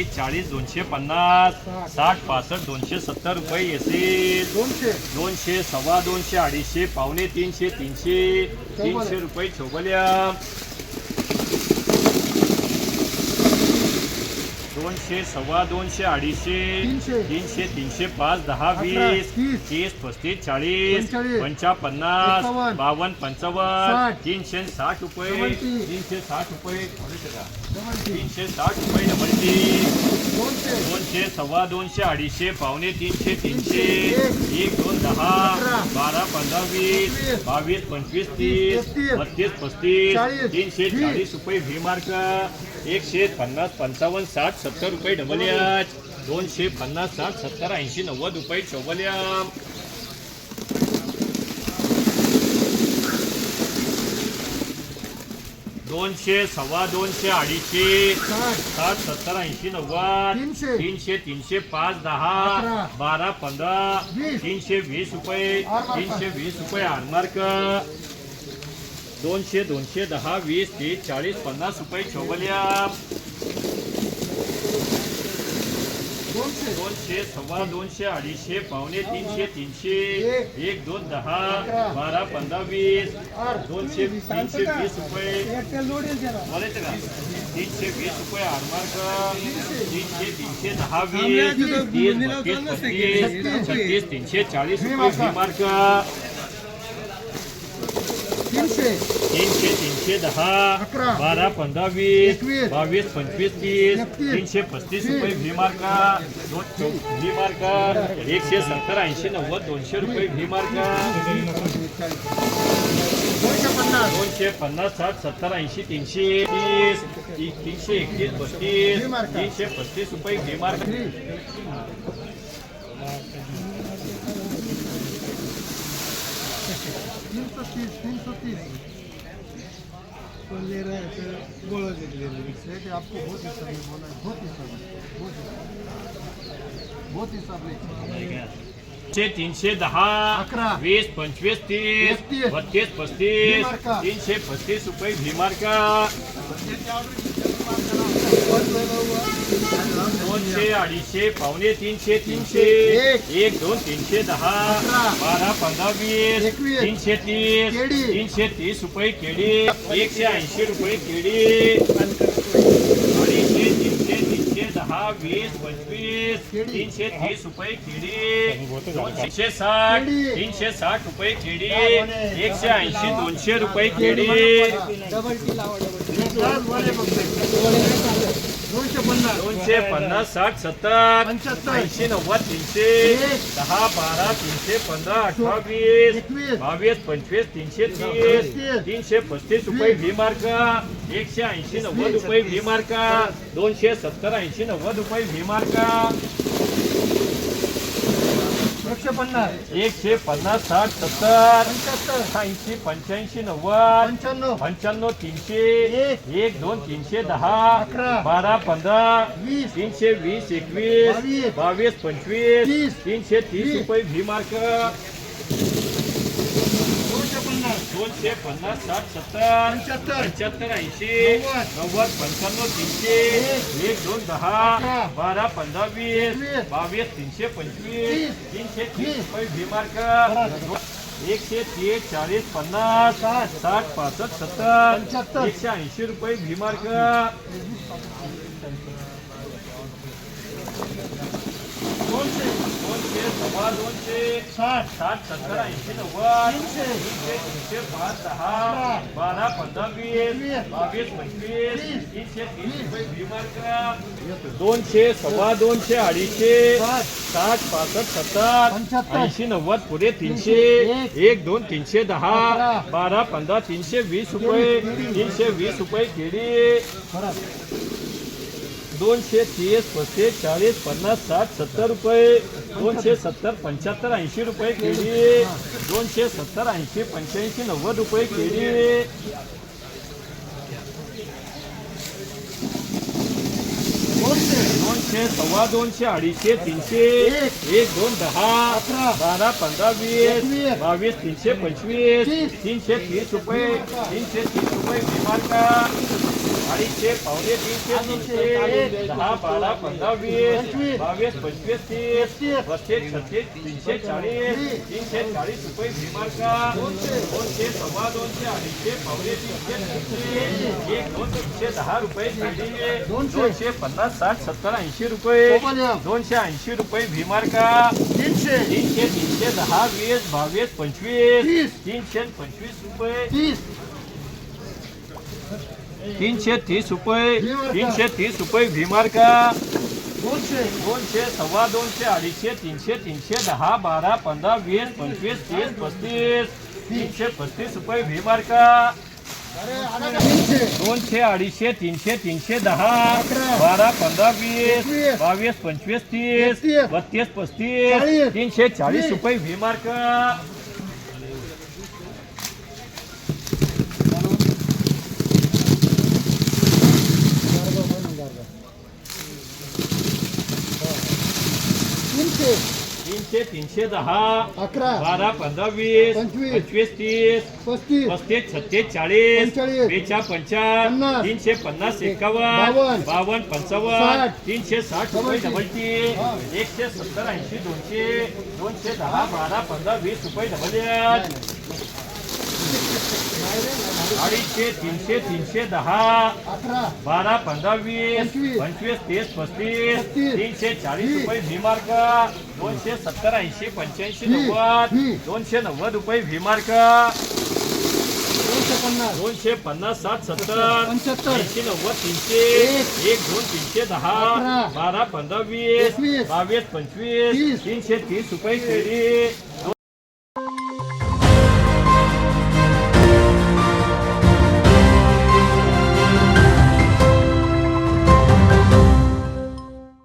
तीस चाळीस दोनशे पन्नास साठ पासष्ट दोनशे सत्तर रुपये येतील. दोनशे. दोनशे सव्वा दोनशे अडीचशे पावणे तीनशे तीनशे तीनशे रुपये चोबल्या. दोनशे सव्वा दोनशे अडीचशे तीनशे. तीनशे पाच दहा वीस तीस. तीस पस्तीस चाळीस. पंचापन्नास एकावन्न. बावन्न पंचावन्न. तीनशे साठ रुपये तीनशे साठ रुपये. तीनशे साठ रुपये डबल दोनशे. सव्वा दोनशे अडीचशे पावणे तीनशे तीनशे. एक दोन दहा. बारा पंधरा वीस. बावीस पंचवीस तीस. बत्तीस पस्तीस. तीनशे. चाळीस रुपये व्ही मार्क एकशे पन्नास पंचावन्न साठ सत्तर रुपये डबल याच. दोनशे पन्नास साठ सत्तर ऐंशी नव्वद रुपये चौबल दोनशे सव्वा दोनशे अडीचशे साठ सत्तर ऐंशी नव्वद तीनशे. तीनशे तीनशे पाच दहा. बारा पंधरा. तीनशे वीस रुपये. तीनशे वीस रुपये आरमार्क दोनशे दोनशे दहा वीस तीस चाळीस पन्नास रुपये चोबल्या दोनशे सव्वा दोनशे अडीचशे पावणे तीनशे तीनशे एक. दोन दहा. बारा पंधरा वीस दोनशे तीनशे वीस रुपये बोलायचं का तीनशे वीस रुपये आरमार्क तीनशे तीनशे दहा वीस तो तीस छत्तीस तीनशे चाळीस रुपये मार्क. तीनशे तीनशे तीनशे दहा अकरा. बारा पंधरा वीस एकवीस. बावीस पंचवीस तीस एकतीस. तीनशे पस्तीस तीस. रुपये व्ही मार्क दोन व्ही मार्क एकशे सत्तर ऐंशी नव्वद दोनशे रुपये व्ही मार्क दोनशे पन्नास दोनशे पन्नास साठ सत्तर ऐंशी तीनशे तीस ती- तीनशे एकतीस मार्क. तीनशे पस्तीस रुपये व्ही मार्क तीन सौ तीस तीस तो ले रहे हैं तो बोलो ले ले लेकिन आपको बहुत हिसाब में बोला बहुत हिसाब में बहुत हिसाब में तीनशे पंचवीस तीस बत्तीस पस्तीस. तीनशे पस्तीस रुपये व्ही मार्क दोनशे अडीचशे पावणे तीनशे तीनशे एक. दोन तीनशे दहा. बारा पंधरा वीस. तीनशे तीस. तीनशे तीस रुपये केळी एकशे ऐंशी रुपये केळी अडीचशे तीनशे तीनशे दहा वीस पंचवीस. तीनशे तीस रुपये केळी दोनशे साठ. तीनशे साठ रुपये केळी एकशे ऐंशी दोनशे रुपये केळी दोनशे पन्नास दोनशे पन्नास साठ सत्तर पंच्याहत्तर. ऐंशी नव्वद तीनशे. दहा बारा तीनशे पंधरा अठरा वीस एकवीस. बावीस पंचवीस तीनशे तीस. तीनशे पस्तीस रुपये व्ही मार्क एकशे ऐंशी नव्वद रुपये व्ही मार्क दोनशे सत्तर ऐंशी नव्वद रुपये व्ही मार्क एकशे पन्नास. एकशे पन्नास साठ सत्तर. पंच्याहत्तर. ऐंशी पंच्याऐंशी नव्वद. पंच्याण्णव. पंच्याण्णव तीनशे. एक. एक दोन तीनशे दहा. अकरा. बारा पंधरा. वीस. तीनशे वीस एकवीस. बावीस. बावीस पंचवीस. तीस. तीनशे तीस वीस. रुपये व्ही मार्क दोनशे पन्नास साठ सत्तर पंच्याहत्तर ऐंशी नव्वद. पंच्याण्णव तीनशे एक दोन दहा अकरा. बारा पंधरा वीस बावीस तीनशे पंचवीस. तीनशे तीस रुपये व्ही एकशे तीस चाळीस पन्नास साठ. पासष्ट सत्तर. एकशे ऐंशी रुपये व्ही मार्क दोनशे दोनशे सव्वा दोनशे साठ साठ सत्तर ऐंशी नव्वद तीनशे. वीस रुपये साठ सत्तर. ऐंशी नव्वद पुढे तीनशे एक. दोन तीनशे दहा. बारा वीस रुपये. तीनशे वीस रुपये दोनशे तीस पस्तीस चाळीस पन्नास साठ सत्तर रुपये दोनशे सत्तर पंच्याहत्तर ऐंशी रुपये केळी दोनशे सत्तर ऐंशी पंच्याऐंशी नव्वद रुपये केळी दोनशे सव्वा दोनशे अडीचशे तीनशे एक. दोन दहा. बारा, पंधरा, वीस बावीस तीनशे पंचवीस, तीनशे तीस रुपये, तीनशे तीस रुपये विमार्क दोनशे सव्वा दोनशे अडीचशे पावणे तीनशे तीनशे एक दोन दहा रुपये केली दोनशे पन्नास साठ सत्तर ऐंशी रुपये दोनशे ऐंशी रुपये भीमार्का तीनशे तीनशे तीनशे दहा वीस बावीस पंचवीस. तीनशे पंचवीस रुपये तीस तीनशे तीस रुपये भीमार्का. तीनशे तीस रुपये भीमार्का दोनशे दोनशे सव्वा दोनशे अडीचशे तीनशे तीनशे दहा बारा पंधरा वीस पंचवीस तीस पस्तीस तीनशे पस्तीस रुपये भीमार्का दोनशे अडीचशे तीनशे तीनशे दहा अकरा. बारा पंधरा वीस. बावीस पंचवीस तीस. बत्तीस पस्तीस चाळीस. तीनशे चाळीस वीस. रुपये भीमार्का तीनशे तीनशे दहा अकरा बारा पंधरा वीस पंचवीस. पंचवीस तीस पस्तीस पस्तीस छत्तीस चाळीस पंचेचाळीस. बेचा पंचावन्न पन्नास. तीनशे पन्नास एकावन्न बावन्न. पंचावन्न साठ. तीनशे साठ रुपये डबल डबल टी. टी हा. एकशे सत्तर ऐंशी दोनशे दोनशे दहा बारा पंधरा वीस रुपये डबल. अडीचशे तीनशे तीनशे दहा अकरा बारा पंधरा वीस पंचवीस. तीस पस्तीस. तीनशे चाळीस रुपये भीमार्क दोनशे सत्तर ऐंशी पंच्याऐंशी नव्वद दोनशे नव्वद रुपये भीमार्क दोनशे पन्नास साठ सत्तर ऐंशी नव्वद तीनशे एक. दोन तीनशे दहा. बारा पंधरा वीस बावीस पंचवीस. तीनशे तीस रुपये